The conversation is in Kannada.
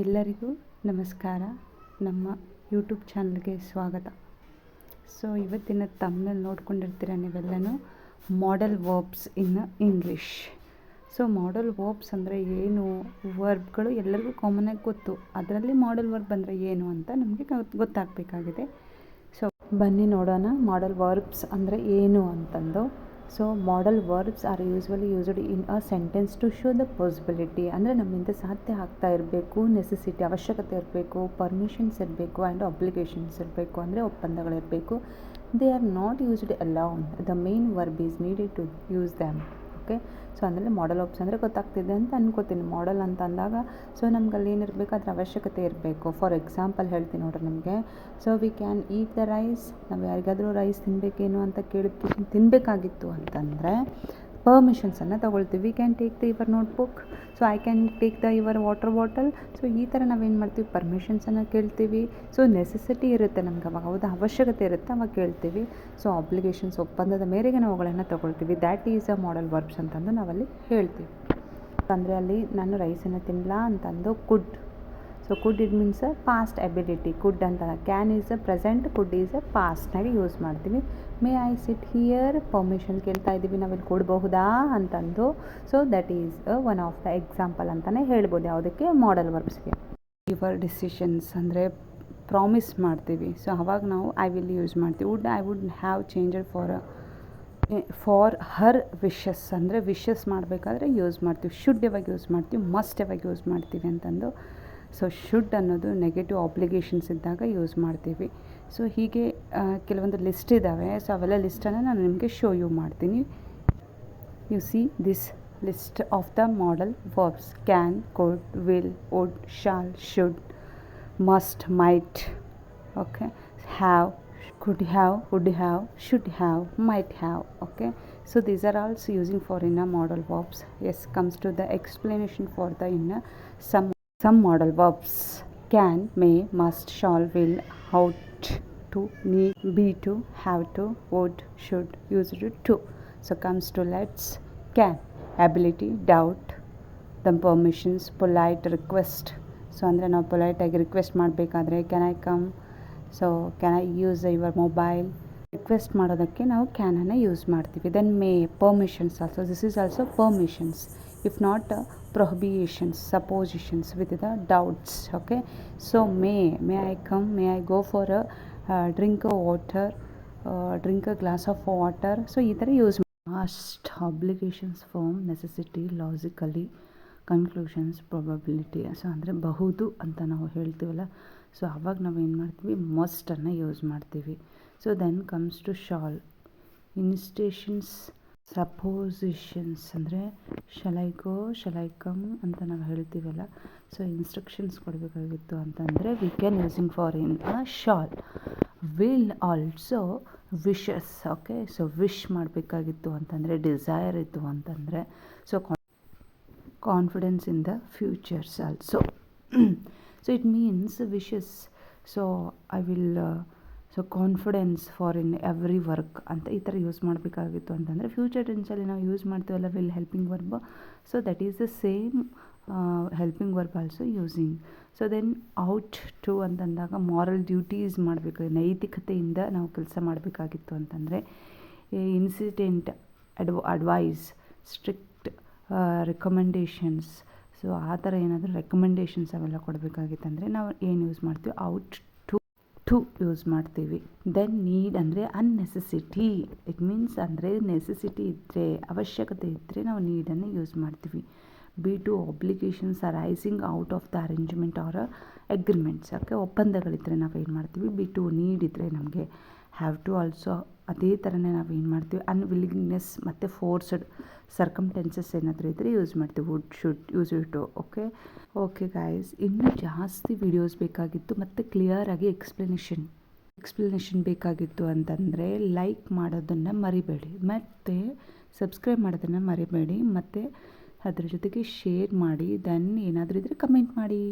ಎಲ್ಲರಿಗೂ ನಮಸ್ಕಾರ. ನಮ್ಮ ಯೂಟ್ಯೂಬ್ ಚಾನಲ್ಗೆ ಸ್ವಾಗತ. ಸೊ ಇವತ್ತಿನ ತಮ್ಮನಲ್ಲಿ ನೋಡ್ಕೊಂಡಿರ್ತೀರ ನೀವೆಲ್ಲನೂ? Modal verbs in English so modal verbs ಅಂದರೆ ಏನು? ವರ್ಬ್ಗಳು ಎಲ್ಲರಿಗೂ ಕಾಮನಾಗಿ ಗೊತ್ತು. ಅದರಲ್ಲಿ ಮಾಡೆಲ್ ವರ್ಬ್ ಅಂದರೆ ಏನು ಅಂತ ನಮಗೆ ಗೊತ್ತಾಗಬೇಕಾಗಿದೆ. ಸೊ ಬನ್ನಿ ನೋಡೋಣ. ಮಾಡೆಲ್ ವರ್ಬ್ಸ್ ಅಂದರೆ ಏನು ಅಂತಂದು. So modal verbs are usually used in a sentence to show the possibility ಅಂದರೆ ನಮ್ಮಿಂದ ಸಾಧ್ಯ ಆಗ್ತಾ ಇರಬೇಕು ನೆಸೆಸಿಟಿ ಅವಶ್ಯಕತೆ ಇರಬೇಕು ಪರ್ಮಿಷನ್ಸ್ ಇರಬೇಕು ಆ್ಯಂಡ್ ಅಬ್ಲಿಗೇಷನ್ಸ್ ಇರಬೇಕು ಅಂದರೆ ಒಪ್ಪಂದಗಳಿರಬೇಕು. They are not used alone the main verb is needed to use them okay. So ಅಂದರೆ ಮಾಡಲ್ ಆಪ್ಸ್ ಅಂದರೆ ಗೊತ್ತಾಗ್ತಿದೆ ಅಂತ ಅನ್ಕೋತೀನಿ. ಮಾಡಲ್ ಅಂತ ಅಂದಾಗ ಸೊ ನಮ್ಗೆ ಅಲ್ಲಿ ಏನಿರಬೇಕು ಅದ್ರ ಅವಶ್ಯಕತೆ ಇರಬೇಕು. ಫಾರ್ ಎಕ್ಸಾಂಪಲ್ ಹೇಳ್ತೀನಿ ನೋಡ್ರಿ ನಿಮಗೆ. So we can eat the rice ನಾವು ಯಾರಿಗಾದರೂ ರೈಸ್ ತಿನ್ನಬೇಕೇನು ಅಂತ ಕೇಳಿದ ತಿನ್ನಬೇಕಾಗಿತ್ತು ಅಂತಂದರೆ ಪರ್ಮಿಷನ್ಸನ್ನು ತೊಗೊಳ್ತೀವಿ. We can take the your notebook so I can take the your water bottle so ಈ ಥರ ನಾವೇನು ಮಾಡ್ತೀವಿ? ಪರ್ಮಿಷನ್ಸನ್ನು ಕೇಳ್ತೀವಿ. ಸೊ ನೆಸೆಸಿಟಿ ಇರುತ್ತೆ ನಮ್ಗೆ. ಅವಾಗ ಹೌದು, ಅವಶ್ಯಕತೆ ಇರುತ್ತೆ, ಅವಾಗ ಕೇಳ್ತೀವಿ. ಸೊ ಅಬ್ಲಿಗೇಷನ್ಸ್ ಒಪ್ಪಂದದ ಮೇರೆಗೆ ನಾವು ಅವುಗಳನ್ನು ತೊಗೊಳ್ತೀವಿ. That is a modal verbs ಅಂತಂದು ನಾವಲ್ಲಿ ಹೇಳ್ತೀವಿ. ಅಂದರೆ ಅಲ್ಲಿ ನಾನು ರೈಸನ್ನು ತಿನ್ನಲ್ಲ ಅಂತಂದು could so could it means past ability could ಅಂತ can is a present could is a ಪಾಸ್ಟ್ನಾಗೆ use ಮಾಡ್ತೀವಿ. May I sit here permission ಕೇಳ್ತಾ ಇದ್ದೀವಿ. ನಾವಿಲ್ಲಿ ಕೊಡಬಹುದಾ ಅಂತಂದು. So that is one of the example ಅಂತಲೇ ಹೇಳ್ಬೋದು. ಯಾವುದಕ್ಕೆ? ಮಾಡಲ್ ವರ್ಬ್ಸ್ಗೆ ಯುವರ್ ಡಿಸಿಷನ್ಸ್ ಅಂದರೆ ಪ್ರಾಮಿಸ್ ಮಾಡ್ತೀವಿ. ಸೊ ಅವಾಗ ನಾವು ಐ ವಿಲ್ ಯೂಸ್ ಮಾಡ್ತೀವಿ. Would I would have changed for for her wishes ಅಂದರೆ ವಿಶಸ್ ಮಾಡಬೇಕಾದ್ರೆ ಯೂಸ್ ಮಾಡ್ತೀವಿ. ಶುಡ್ ಯಾವಾಗ ಯೂಸ್ ಮಾಡ್ತೀವಿ? ಮಸ್ಟ್ ಯಾವಾಗ ಯೂಸ್ ಮಾಡ್ತೀವಿ ಅಂತಂದು ಸೊ ಶುಡ್ ಅನ್ನೋದು ನೆಗೆಟಿವ್ ಆಬ್ಲಿಗೇಷನ್ಸ್ ಇದ್ದಾಗ ಯೂಸ್ ಮಾಡ್ತೀವಿ ಸೊ ಹೀಗೆ ಕೆಲವೊಂದು ಲಿಸ್ಟ್ ಇದ್ದಾವೆ ಸೊ ಅವೆಲ್ಲ ಲಿಸ್ಟನ್ನು ನಾನು ನಿಮಗೆ ಶೋ ಯು ಮಾಡ್ತೀನಿ you see this list of the modal verbs can could will would shall should must might okay have could have, would have, should have, might have. Okay, so these are also using for in a model verbs. Yes, comes to the explanation for the in a some some model verbs can, may, must, shall, will, out to, need, be to, have to, would, should, used to. So comes to let's can, ability, doubt, the permissions, polite request. So ಅಂದರೆ ನಾವು ಪೊಲೈಟಾಗಿ ರಿಕ್ವೆಸ್ಟ್ ಮಾಡಬೇಕಾದ್ರೆ can I come so can I use your mobile request ಮಾಡೋದಕ್ಕೆ ನಾವು ಕ್ಯಾನನ್ನು ಯೂಸ್ ಮಾಡ್ತೀವಿ then may permissions also this is also permissions if not suppositions suppositions with the doubts okay so may may I come may I go for a drink a water drink a glass of water so ಈ ಥರ use must obligations form necessity logically conclusions probability so ಅಂದರೆ ಬಹುದು ಅಂತ ನಾವು ಹೇಳ್ತೀವಲ್ಲ ಸೊ ಆವಾಗ ನಾವು ಏನು ಮಾಡ್ತೀವಿ ಮಸ್ಟನ್ನು ಯೂಸ್ ಮಾಡ್ತೀವಿ so then comes to shall instructions suppositions ಅಂದರೆ shall I go shall I come ಅಂತ ನಾವು ಹೇಳ್ತೀವಲ್ಲ. ಸೊ ಇನ್ಸ್ಟ್ರಕ್ಷನ್ಸ್ ಕೊಡಬೇಕಾಗಿತ್ತು ಅಂತಂದರೆ we can using for in a shall will also wishes okay so wish ಮಾಡಬೇಕಾಗಿತ್ತು ಅಂತಂದರೆ ಡಿಸೈರ್ ಇತ್ತು ಅಂತಂದರೆ. So confidence in the futures also so it means wishes so I will so confidence for in every work ಅಂತ ಈ ಥರ ಯೂಸ್ ಮಾಡಬೇಕಾಗಿತ್ತು ಅಂತಂದರೆ ಫ್ಯೂಚರ್ ಟೆನ್ಸಲ್ಲಿ ನಾವು ಯೂಸ್ ಮಾಡ್ತೀವಲ್ಲ will helping verb so that is the same helping verb also using so then ought to ಅಂತಂದಾಗ ಮಾರಲ್ ಡ್ಯೂಟೀಸ್ ಮಾಡಬೇಕು, ನೈತಿಕತೆಯಿಂದ ನಾವು ಕೆಲಸ ಮಾಡಬೇಕಾಗಿತ್ತು ಅಂತಂದರೆ ಇನ್ಸಿಡೆಂಟ್ ಅಡ್ವ ಅಡ್ವೈಸ್ ಸ್ಟ್ರಿಕ್ಟ್ ರೆಕಮೆಂಡೇಷನ್ಸ್ ಸೊ ಆ ಥರ ಏನಾದರೂ ರೆಕಮೆಂಡೇಷನ್ಸ್ ಅವೆಲ್ಲ ಕೊಡಬೇಕಾಗಿತ್ತಂದರೆ ನಾವು ಏನು ಯೂಸ್ ಮಾಡ್ತೀವಿ? ಔಟ್ ಟು ಯೂಸ್ ಮಾಡ್ತೀವಿ. ದೆನ್ ನೀಡ್ ಅಂದರೆ ಅನ್ನೆಸೆಸಿಟಿ ಇಟ್ ಮೀನ್ಸ್ ಅಂದರೆ ನೆಸೆಸಿಟಿ ಇದ್ದರೆ ಅವಶ್ಯಕತೆ ಇದ್ದರೆ ನಾವು ನೀಡನ್ನು ಯೂಸ್ ಮಾಡ್ತೀವಿ. Be to obligations arising out of the arrangement or agreements okay ಒಪ್ಪಂದಗಳಿದ್ದರೆ ನಾವು ಏನು ಮಾಡ್ತೀವಿ? ಬಿ ಟು ನೀಡ್ ಇದ್ದರೆ ನಮಗೆ ಹ್ಯಾವ್ ಟು ಆಲ್ಸೋ ಅದೇ ಥರನೇ ನಾವು ಏನು ಮಾಡ್ತೀವಿ? ಅನ್ವಿಲಿಂಗ್ನೆಸ್ ಮತ್ತು ಫೋರ್ಸ್ಡ್ ಸರ್ಕಮ್ಟೆನ್ಸಸ್ ಏನಾದರೂ ಇದ್ದರೆ ಯೂಸ್ ಮಾಡ್ತೀವಿ. Would should use it okay okay guys ಇನ್ನೂ ಜಾಸ್ತಿ ವೀಡಿಯೋಸ್ ಬೇಕಾಗಿತ್ತು ಮತ್ತು ಕ್ಲಿಯರಾಗಿ ಎಕ್ಸ್ಪ್ಲನೇಷನ್ ಎಕ್ಸ್ಪ್ಲನೇಷನ್ ಬೇಕಾಗಿತ್ತು ಅಂತಂದರೆ ಲೈಕ್ ಮಾಡೋದನ್ನು ಮರಿಬೇಡಿ. ಮತ್ತು ಸಬ್ಸ್ಕ್ರೈಬ್ ಮಾಡೋದನ್ನು ಮರಿಬೇಡಿ. ಮತ್ತು ಅದ್ರ ಜೊತೆಗೆ ಶೇರ್ ಮಾಡಿ ದೆನ್ ಏನಾದರೂ ಇದ್ದರೆ ಕಮೆಂಟ್ ಮಾಡಿ.